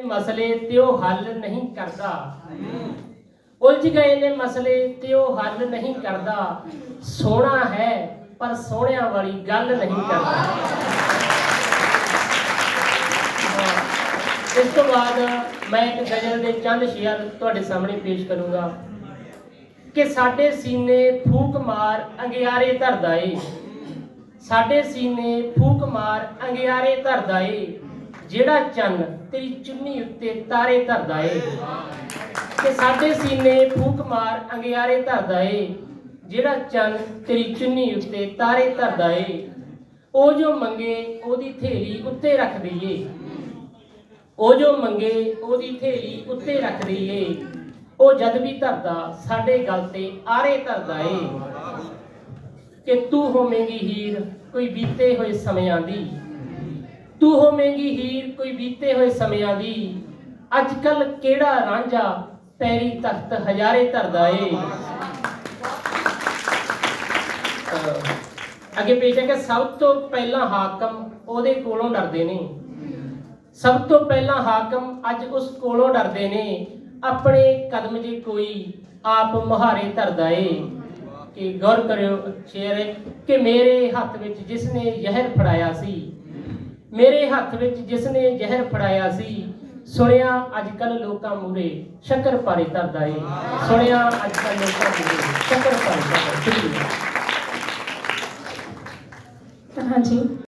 ਇਹ ਮਸਲੇ ਤੇ ਉਹ ਹੱਲ ਨਹੀਂ ਕਰਦਾ। ਉਲਝ ਗਏ ਨੇ ਮਸਲੇ ਤੇ ਉਹ ਹੱਲ ਨਹੀਂ ਕਰਦਾ। ਸੋਹਣਾ ਹੈ ਪਰ ਸੋਹਣਿਆਂ ਵਾਲੀ ਗੱਲ ਨਹੀਂ ਕਰਦਾ। ਇਸ ਤੋਂ ਬਾਅਦ ਮੈਂ ਇੱਕ ਗਜ਼ਲ ਦੇ ਚੰਦ ਸ਼ੇਅਰ ਤੁਹਾਡੇ ਸਾਹਮਣੇ ਪੇਸ਼ ਕਰੂੰਗਾ। ਕਿ ਸਾਡੇ ਸੀਨੇ ਫੂਕ ਮਾਰ ਅੰਗਿਆਰੇ ਧਰਦਾ ਏ। ਸਾਡੇ ਸੀਨੇ ਫੂਕ ਮਾਰ ਅੰਗਿਆਰੇ ਧਰਦਾ ਏ। ਜਿਹੜਾ ਚੰਨ ਤੇਰੀ ਚੁੰਨੀ ਉੱਤੇ ਤਾਰੇ ਧਰਦਾ ਏ। ਤੇ ਸਾਡੇ ਸੀਨੇ ਫੂਕ ਮਾਰ ਅੰਗਿਆਰੇ ਧਰਦਾ ਏ। ਜਿਹੜਾ ਚੰਨ ਤੇਰੀ ਚੁੰਨੀ ਉੱਤੇ ਤਾਰੇ ਧਰਦਾ ਏ, ਉਹ ਜੋ ਮੰਗੇ ਉਹਦੀ ਥੇਲੀ ਉੱਤੇ ਰੱਖ ਦਈਏ। ਉਹ ਜੋ ਮੰਗੇ ਉਹਦੀ ਥੇਲੀ ਉੱਤੇ ਰੱਖ ਦਈਏ। ਉਹ ਜਦ ਵੀ ਧਰਦਾ, ਸਾਡੇ ਗਲ ਤੇ ਆਰੇ ਧਰਦਾ ਏ। ਕਿ ਤੂੰ ਹੋਵੇਂਗੀ ਹੀਰ, ਕੋਈ ਬੀਤੇ ਹੋਏ ਸਮਿਆਂ ਦੀ। ਤੂੰ ਹੋਵੇਂਗੀ ਹੀਰ ਕੋਈ ਬੀਤੇ ਹੋਏ ਸਮਿਆਂ ਦੀ। ਅੱਜ ਕੱਲ ਕਿਹੜਾ ਰਾਂਝਾ ਪੈਰੀ ਤਖਤ ਹਜ਼ਾਰੇ ਧਰਦਾ ਏ? ਅੱਗੇ ਪੇਸ਼ ਹੈ ਕਿ ਸਭ ਤੋਂ ਪਹਿਲਾਂ ਹਾਕਮ ਉਹਦੇ ਕੋਲੋਂ ਡਰਦੇ ਨੇ। ਸਭ ਤੋਂ ਪਹਿਲਾਂ ਹਾਕਮ ਅੱਜ ਉਸ ਕੋਲੋਂ ਡਰਦੇ ਨੇ। ਆਪਣੇ ਕਦਮ ਜੇ ਕੋਈ ਆਪ ਮੁਹਾਰੇ ਧਰਦਾ ਏ। ਕਿ ਗੌਰ ਕਰਿਓ ਸ਼ੇਰ ਕਿ ਮੇਰੇ ਹੱਥ ਵਿੱਚ ਜਿਸ ਨੇ ਜ਼ਹਿਰ ਫੜਾਇਆ ਸੀ ਮੇਰੇ ਹੱਥ ਵਿੱਚ ਜਿਸ ਨੇ ਜ਼ਹਿਰ ਫੜਾਇਆ ਸੀ, ਸੁਣਿਆ ਅੱਜ ਕੱਲ ਲੋਕਾਂ ਮੂਰੇ ਸ਼ੱਕਰ ਪਾਰੇ ਧਰਦਾ ਏ। ਸੁਣਿਆ ਅੱਜ ਕੱਲ ਲੋਕਾਂ ਮੂਰੇ ਸ਼ੱਕਰ ਪਾਰੇ ਧਰਦਾ ਹਾਂਜੀ।